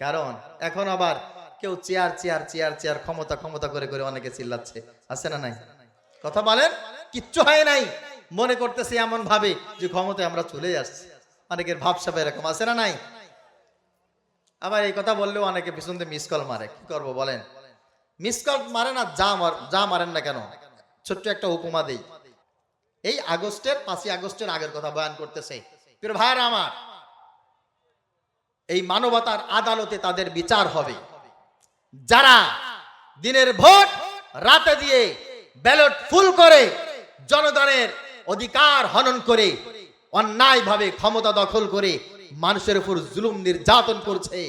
কারণ এখন আবার কেউ চেয়ার চেয়ার চেয়ার চেয়ার, ক্ষমতা ক্ষমতা করে করে অনেকে চিল্লাচ্ছে। আছে না নাই? কথা বলেন? কিচ্ছু হয় নাই। মনে করতেছে এমন ভাবে যে ক্ষমতায় আমরা চলে আসছি। অনেকের ভাবসাব এরকম, আছে না নাই? আবার এই কথা বললেও অনেকে পিছন দিয়ে মিস কল মারে। কি করব বলেন? মিস কল মারে না, যা যা মারেন না কেন? ছোট্ট একটা উপমা দেই। এই আগস্টের, পাঁচই আগস্টের আগের কথা বয়ান করতেছে। প্রিয় ভাইরা আমার এই মানবতার আদালতে তাদের বিচার হবে। যারা দিনের ভোট রাতে দিয়ে ব্যালট ফুল করে জনগণের অধিকার হনন করে, অন্যায়ভাবে ক্ষমতা দখল করে মানুষের উপর জুলুম নির্যাতন করছে,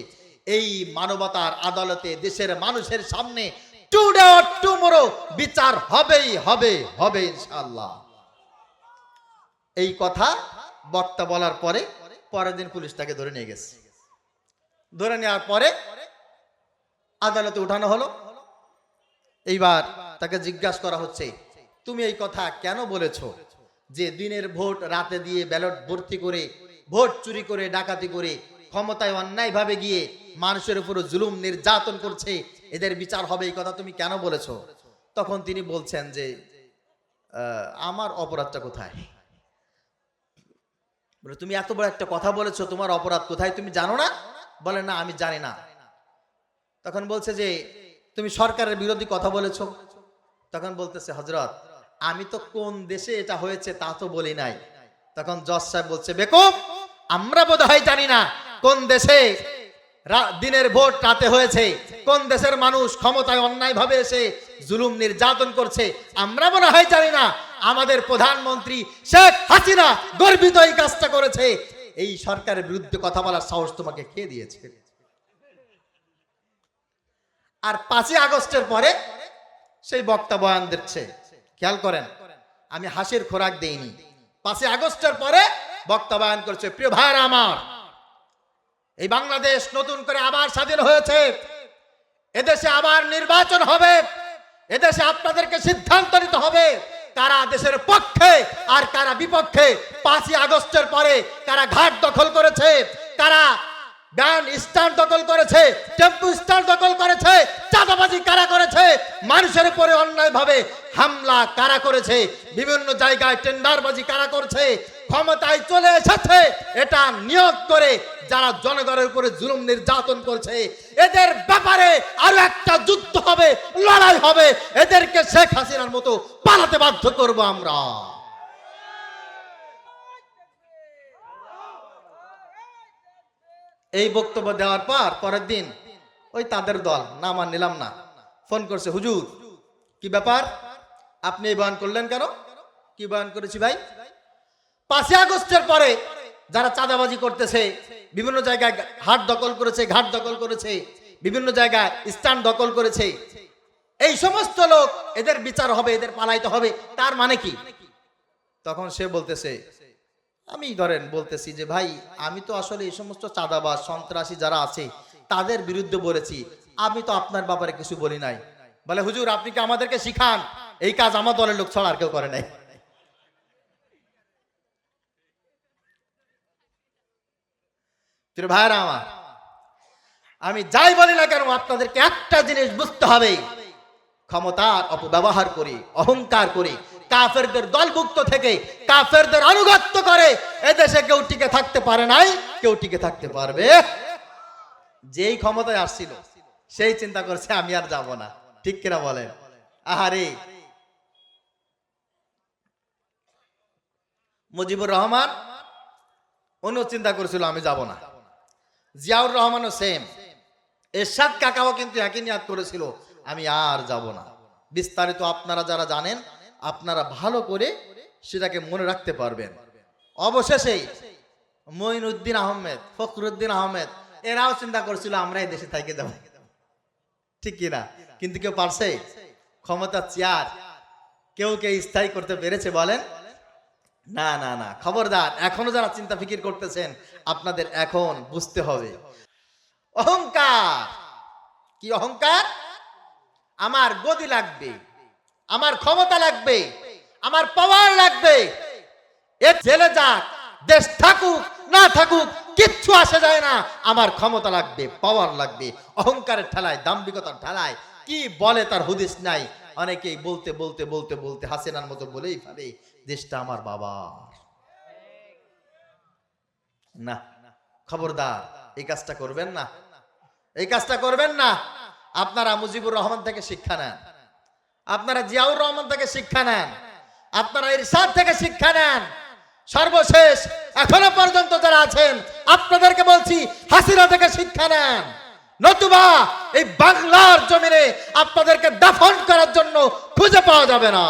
এই মানবতার আদালতে দেশের মানুষের সামনে টুডে টুমোরো বিচার হবেই হবে হবে ইনশাআল্লাহ। এই কথা বক্তা বলার পরে পরের দিন পুলিশ তাকে ধরে নিয়ে গেছে। ধরে নেওয়ার পরে আদালতে উঠানো হলো। এইবার তাকে জিজ্ঞাসা করা হচ্ছে, তুমি এই কথা কেন বলেছ যে দিনের ভোট রাতে দিয়ে ব্যালট ভর্তি করে, ভোট চুরি করে, ডাকাতি করে, ক্ষমতায় অন্যায়ভাবে গিয়ে মানুষের উপর জুলুম নির্যাতন করছে, এদের বিচার হবে এই কথা তুমি কেন বলেছ? তখন তিনি বলছেন যে আমার অপরাধটা কোথায়? তুমি এত বড় একটা কথা বলেছ, তোমার অপরাধ কোথায়? তুমি জানো না? বলে, না, আমি জানি না। তখন বলছে যে, তুমি সরকারের বিরোধী কথা বলেছ। তখন বলতেছে হজরত আমি তো কোন দেশে এটা হয়েছে তা তো বলি নাই। তখন জজ সাহেব বলছে বেকুব আমরা বোধ হয় জানি না কোন দেশে দিনের ভোট রাতে হয়েছে, কোন দেশের মানুষ ক্ষমতায় অন্যায় ভাবে এসে জুলুম নির্যাতন করছে, আমরা মনে হয় জানি না। আমাদের প্রধানমন্ত্রী শেখ হাসিনা গর্বিত এই কাজটা করেছে। এই সরকারের বিরুদ্ধে কথা বলার সাহস তোমাকে কে দিয়েছে? আর পাঁচই আগস্টের পরে সেই বক্তা বয়ান দিচ্ছে খেয়াল করেন, আমি হাসির খোরাক দেইনি। পাঁচই আগস্টের পরে বক্তা বয়ান করছে, প্রিয় ভাইরা আমার, এই বাংলাদেশ নতুন করে আবার স্বাধীন হয়েছে। এদেশে আবার নির্বাচন হবে। এদেশে আপনাদেরকে সিদ্ধান্ত নিতে হবে। কারা দেশের পক্ষে আর কারা বিপক্ষে। পাঁচই আগস্টের পরে কারা ঘাট দখল করেছে কারা ব্যান স্ট্যান্ড দখল করেছে, টেম্পু স্ট্যান্ড দখল করেছে। মানুষের উপরে অন্যায়ভাবে হামলা কারা করেছে? বিভিন্ন জায়গায় টেন্ডারবাজি কারা করছে? ক্ষমতায় চলে এসেছে। এটা নিয়োগ করে যারা জনগণের উপরে জুলুম নির্যাতন করছে, এদের ব্যাপারে আরও একটা যুদ্ধ হবে, লড়াই হবে। এদেরকে শেখ হাসিনার মতো পালাতে বাধ্য করব আমরা। এই বক্তব্য দেওয়ার পর পরের দিন ওই তাদের দল, না, আমার নিলাম না। ফোন করছে, হুজুর, কি ব্যাপার? আপনি এই বয়ান করলেন কেন? কি বয়ান করেছি ভাই? পাঁচই আগস্টের পরে যারা চাঁদাবাজি করতেছে, বিভিন্ন জায়গায় হাট দখল করেছে, ঘাট দখল করেছে, বিভিন্ন জায়গায় স্থান দখল করেছে, এই সমস্ত লোক এদের বিচার হবে, এদের পালাইতে হবে, তার মানে কি? তখন সে বলতেছে, আমি ধরেন বলতেছি যে ভাই, আমি তো আসলে এই সমস্ত চাঁদাবাজ, সন্ত্রাসী যারা আছে তাদের বিরুদ্ধে বলেছি, আমি তো আপনার ব্যাপারে কিছু বলি নাই। বলে, হুজুর, আপনি কি আমাদেরকে শিখান? এই কাজ আমার দলের লোক ছাড়া আর কেউ করে নাই। ভাইরা আমার, আমি যাই বলি না কেন, আপনাদেরকে একটা জিনিস বুঝতে হবে। ক্ষমতার অপব্যবহার করে, অহংকার করে, কাফেরদের দলভুক্ত থেকে কাফেরদের আনুগত্য করে এদেশে কেউ টিকে থাকতে পারে নাই, কেউ টিকে থাকতে পারবে যেই ক্ষমতায় আসছিল, সেই চিন্তা করছে, আমি আর যাব না। ঠিক কিনা বলেন? আহারে! মুজিবুর রহমান অন্য চিন্তা করেছিল, আমি যাব না। জিয়াউর রহমানও সেম এরশাদ কাকাও কিন্তু একই নিয়াদ করেছিল, আমি আর যাব না। বিস্তারিত আপনারা যারা জানেন, আপনারা ভালো করে সেটাকে মনে রাখতে পারবেন। অবশেষে মঈনুদ্দিন আহমেদ, ফখরুদ্দিন আহমেদ এরাও চিন্তা করছিল আমরা এই দেশে থেকে যাব। ঠিক কিনা? কিন্তু কেউ পারছে? ক্ষমতা চেয়ার। কেউ কে স্থায়ী করতে পেরেছে বলেন? না না না। খবরদার, এখনও যারা চিন্তা ফিকির করতেছেন, আপনাদের এখন বুঝতে হবে। অহংকার! কি অহংকার? আমার গদি লাগবে, আমার ক্ষমতা লাগবে, আমার পাওয়ার লাগবে। এ জেলে যাক, দেশ থাকুক না থাকুক, কিচ্ছু আসে যায় না। আমার ক্ষমতা লাগবে পাওয়ার লাগবে, অহংকারের ঠেলায়, দাম্ভিকতার ঠেলায়। কি বলে তার হুদিস নাই। অনেকেই বলতে বলতে বলতে বলতে হাসিনার মতো বলেই ভাবে দেশটা আমার বাবার। না, খবরদার, এই কাজটা করবেন না। এই কাজটা করবেন না। আপনারা মুজিবুর রহমান থেকে শিক্ষা নেন। আপনারা জিয়াউর রহমান থেকে শিক্ষা নেন। আপনারা ইরশাদ থেকে শিক্ষা নেন। সর্বশেষ, এখনও পর্যন্ত যারা আছেন, আপনাদেরকে বলছি, হাসিনা থেকে শিক্ষা নেন। নতুবা এই বাংলার জমিনে আপনাদেরকে দাফন করার জন্য খুঁজে পাওয়া যাবে না।